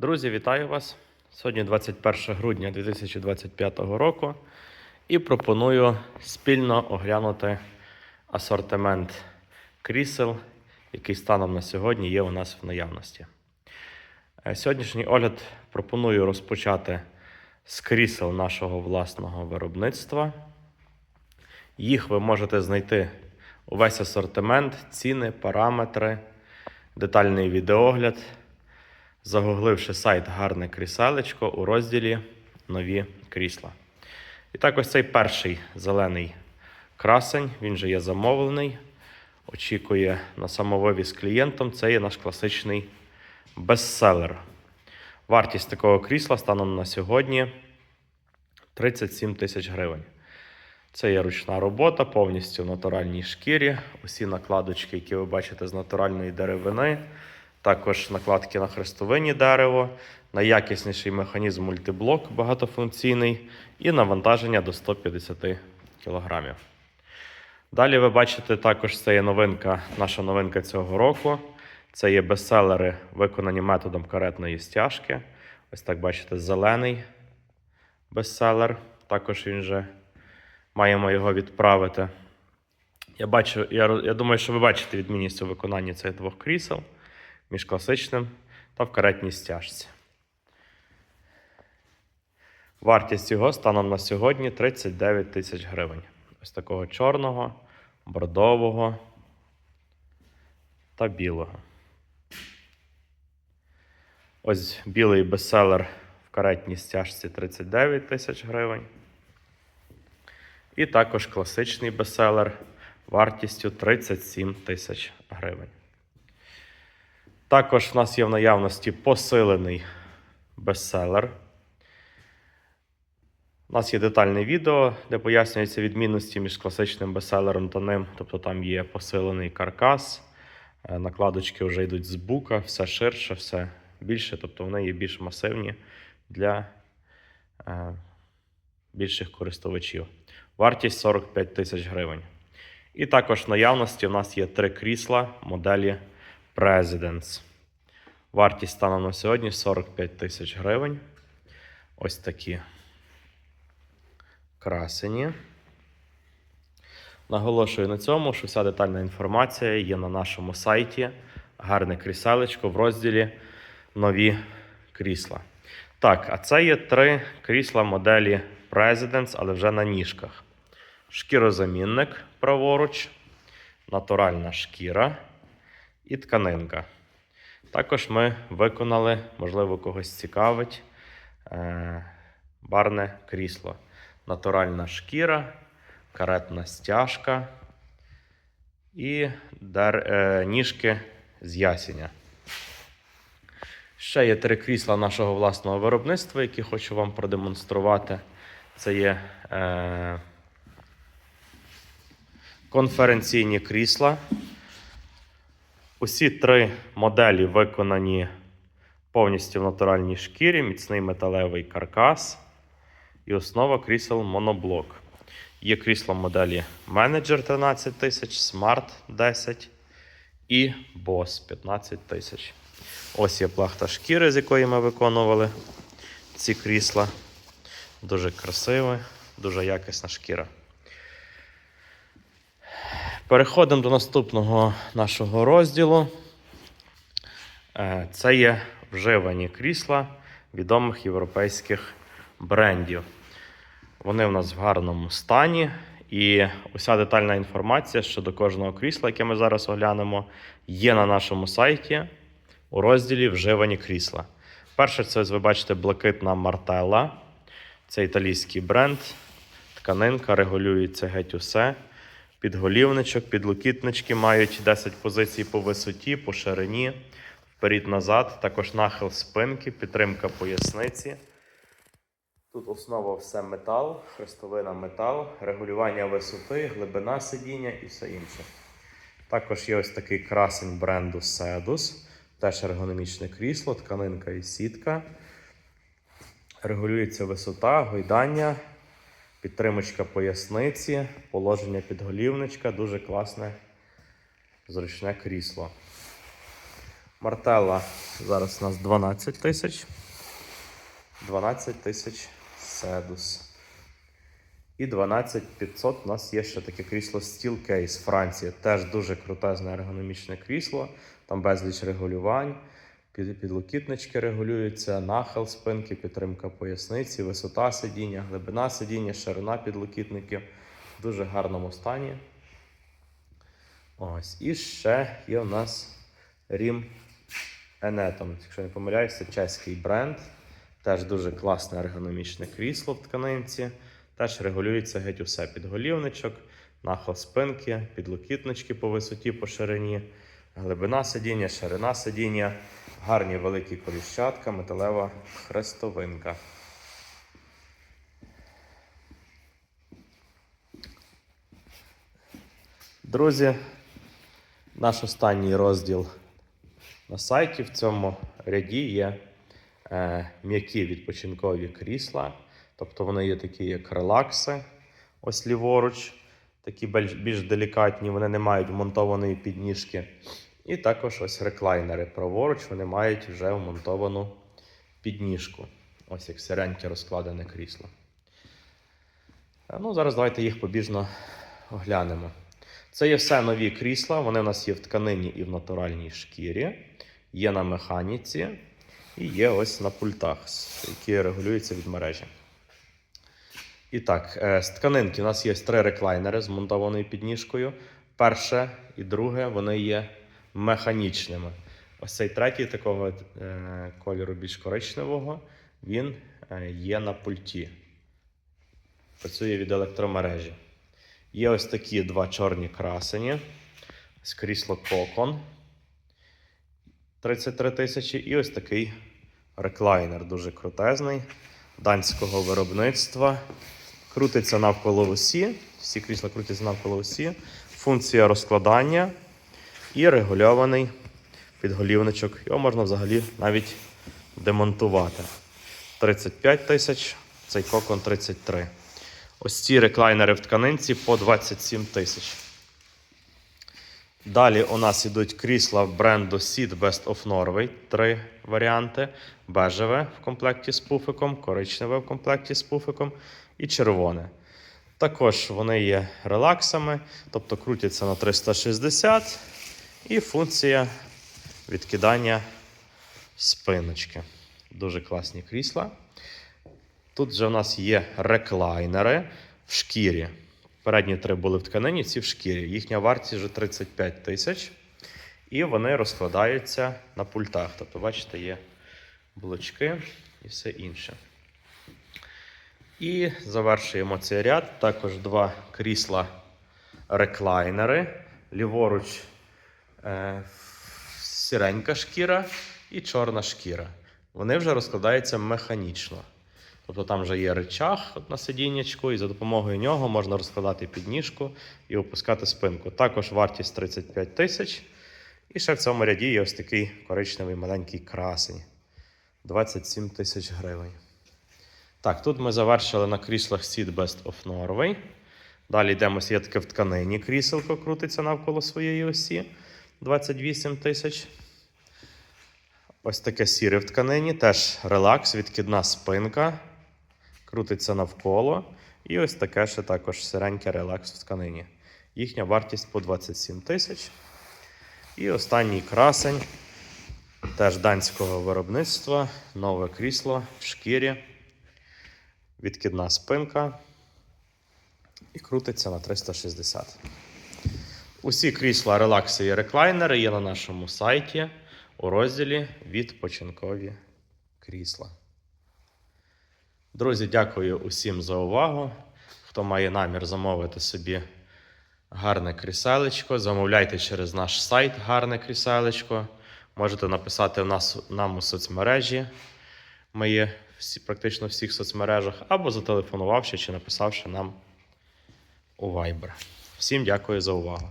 Друзі, вітаю вас! Сьогодні 21 грудня 2025 року і пропоную спільно оглянути асортимент крісел, який станом на сьогодні є у нас в наявності. Е, Сьогоднішній огляд пропоную розпочати з крісел нашого власного виробництва. Їх ви можете знайти увесь асортимент, ціни, параметри, детальний відеогляд загугливши сайт Гарне кріселечко у розділі Нові крісла. І так, ось цей перший зелений красень, він же є замовлений. Очікує на самовивіз клієнтом. Це є наш класичний бестселер. Вартість такого крісла станом на сьогодні 37 тисяч гривень. Це є ручна робота, повністю в натуральній шкірі. Усі накладочки, які ви бачите з натуральної деревини. Також накладки на хрестовині дерево, найякісніший механізм мультиблок багатофункційний і навантаження до 150 кг. Далі ви бачите також це є новинка, наша новинка цього року. Це є бестселери, виконані методом каретної стяжки. Ось так бачите, зелений бестселер. Також він же маємо його відправити. Я бачу, я, я думаю, що ви бачите відмінність у виконанні цих двох крісел між класичним та в каретній стяжці. Вартість його станом на сьогодні 39 тисяч гривень. Ось такого чорного, бордового та білого. Ось білий бестселер в каретній стяжці 39 тисяч гривень. І також класичний бестселер вартістю 37 тисяч гривень. Також в нас є в наявності посилений бестселер. У нас є детальне відео, де пояснюються відмінності між класичним бестселером та ним. Тобто там є посилений каркас, е, накладочки вже йдуть з бука, все ширше, все більше, тобто вони є більш масивні для е, більших користувачів. Вартість 45 тисяч гривень. І також в наявності у нас є три крісла моделі Presidents. Вартість станом на сьогодні 45 тисяч гривень. Ось такі красені. Наголошую на цьому, що вся детальна інформація є на нашому сайті. Гарне кріселечко в розділі Нові крісла. Так, а це є три крісла моделі Presidents, але вже на ніжках. Шкірозамінник праворуч, натуральна шкіра і тканинка. Також ми виконали, можливо, когось цікавить, е, барне крісло. Натуральна шкіра, каретна стяжка і е, ніжки з ясеня. Ще є три крісла нашого власного виробництва, які хочу вам продемонструвати. Це є е, конференційні крісла. Усі три моделі виконані повністю в натуральній шкірі, міцний металевий каркас і основа крісел моноблок. Є крісла моделі Manager 13 тисяч, Smart 10 і Boss 15 тисяч. Ось є плахта шкіри, з якої ми виконували ці крісла. Дуже красива, дуже якісна шкіра. Переходимо до наступного нашого розділу. Е, Це є вживані крісла відомих європейських брендів. Вони в нас в гарному стані. І уся детальна інформація щодо кожного крісла, яке ми зараз оглянемо, є на нашому сайті у розділі Вживані крісла. Перше, це ви бачите блакитна Мартелла. Це італійський бренд. Тканинка регулюється геть усе. Підголівничок, підлокітнички мають 10 позицій по висоті, по ширині, вперед-назад, також нахил спинки, підтримка поясниці. Тут основа все метал, хрестовина метал, регулювання висоти, глибина сидіння і все інше. Також є ось такий красень бренду Sedus, теж ергономічне крісло, тканинка і сітка. Регулюється висота, гойдання, підтримочка поясниці, положення підголівничка, дуже класне зручне крісло. Мартелла зараз у нас 12 тисяч. 12 тисяч седус. І 12500 у нас є ще таке крісло Steelcase Франція. Теж дуже крутезне ергономічне крісло. Там безліч регулювань. Під, підлокітнички регулюються, нахил спинки, підтримка поясниці, висота сидіння, глибина сидіння, ширина підлокітників. В дуже гарному стані. Ось. І ще є у нас Рім Eneton. Якщо не помиляюся, чеський бренд. Теж дуже класне ергономічне крісло в тканинці. Теж регулюється геть усе. Підголівничок, нахил спинки, підлокітнички по висоті, по ширині, глибина сидіння, ширина сидіння, гарні великі коліщатка, металева хрестовинка. Друзі, наш останній розділ на сайті в цьому ряді є е, м'які відпочинкові крісла. Тобто вони є такі, як релакси, ось ліворуч, такі більш, делікатні, вони не мають вмонтованої підніжки. І також ось реклайнери праворуч, вони мають вже вмонтовану підніжку. Ось як сиреньке розкладене крісло. Е, Ну, зараз давайте їх побіжно оглянемо. Це є все нові крісла. Вони в нас є в тканині і в натуральній шкірі, є на механіці і є ось на пультах, які регулюються від мережі. І так, е, з тканинки у нас є три реклайнери з монтованою підніжкою. Перше і друге вони є механічними. Ось цей третій такого е, кольору більш коричневого, він е, є на пульті. Працює від електромережі. Є ось такі два чорні красені. Ось крісло Кокон 33 тисячі. І ось такий реклайнер, дуже крутезний, данського виробництва. Крутиться навколо осі. Всі крісла крутяться навколо осі. Функція розкладання і регульований підголівничок. Його можна взагалі навіть демонтувати. 35 тисяч, цей кокон 33. Ось ці реклайнери в тканинці по 27 тисяч. Далі у нас ідуть крісла бренду Seat Best of Norway. Три варіанти: бежеве в комплекті з пуфиком, коричневе в комплекті з пуфиком і червоне. Також вони є релаксами, тобто крутяться на 360 і функція відкидання спиночки. Дуже класні крісла. Тут же в нас є реклайнери в шкірі. Передні три були в тканині, ці в шкірі. Їхня вартість вже 35 тисяч. І вони розкладаються на пультах. Тобто, бачите, є блочки і все інше. І завершуємо цей ряд. Також два крісла реклайнери. Ліворуч сіренька шкіра і чорна шкіра. Вони вже розкладаються механічно. Тобто там вже є речах на сидіннячку, і за допомогою нього можна розкладати підніжку і опускати спинку. Також вартість 35 тисяч. І ще в цьому ряді є ось такий коричневий маленький красень. 27 тисяч гривень. Так, тут ми завершили на кріслах Seat Best of Norway. Далі йдемо є таке в тканині кріселко крутиться навколо своєї осі. 28 тисяч. Ось таке сіре в тканині, теж релакс, відкидна спинка. Крутиться навколо. І ось таке ще також сиреньке релакс в тканині. Їхня вартість по 27 тисяч. І останній красень. Теж данського виробництва. Нове крісло в шкірі. Відкидна спинка. І крутиться на 360. Усі крісла релакси і реклайнери є на нашому сайті у розділі Відпочинкові крісла. Друзі, дякую усім за увагу. Хто має намір замовити собі гарне кріселечко, замовляйте через наш сайт гарне кріселечко. Можете написати нас, нам у соцмережі. Ми є всі, практично в всіх соцмережах, або зателефонувавши чи написавши нам у Viber. Всім дякую за увагу.